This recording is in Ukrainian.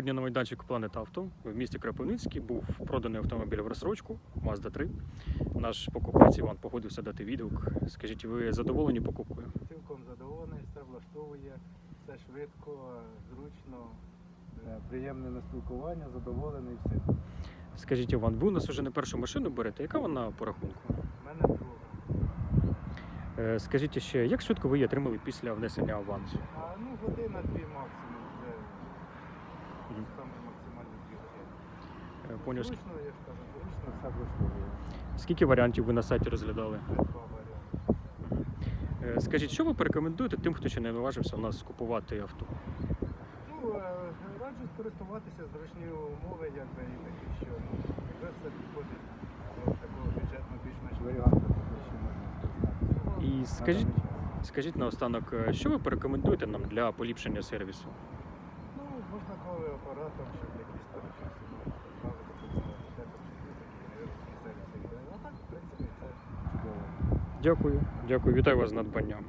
Сьогодні на майданчику Планет Авто в місті Кропивницький був проданий автомобіль в розсрочку Mazda 3. Наш покупець Іван погодився дати відгук. Скажіть, ви задоволені покупкою? Цілком задоволений, все влаштовує, все швидко, зручно, е, приємне на спілкування, задоволений всім. Скажіть, Іван, ви у нас вже не першу машину берете. Яка вона по рахунку? У мене друга. Е, Скажіть ще, як швидко ви її отримали після внесення авансу? А ну година-дві максимум, це Мгм. дві. Поняв. Зручно, я ж кажу, зручно, все влаштовує. Скільки варіантів ви на сайті розглядали? Два варіанти. Е, Скажіть, що ви порекомендуєте тим, хто ще не наважився у нас купувати авто? Ну, е, раджу скористуватися зручні умови, якби і такі, що ну, якби все підходить до такого бюджетного більш-менш варіанту, ще можна. І скажіть, скажіть наостанок, е, що ви порекомендуєте нам для поліпшення сервісу? Ну, коли апаратом, щоб якісь там де там такі невеличкі сервіси. А так, в принципі, це чудово. Дякую, дякую, вітаю вас з надбанням.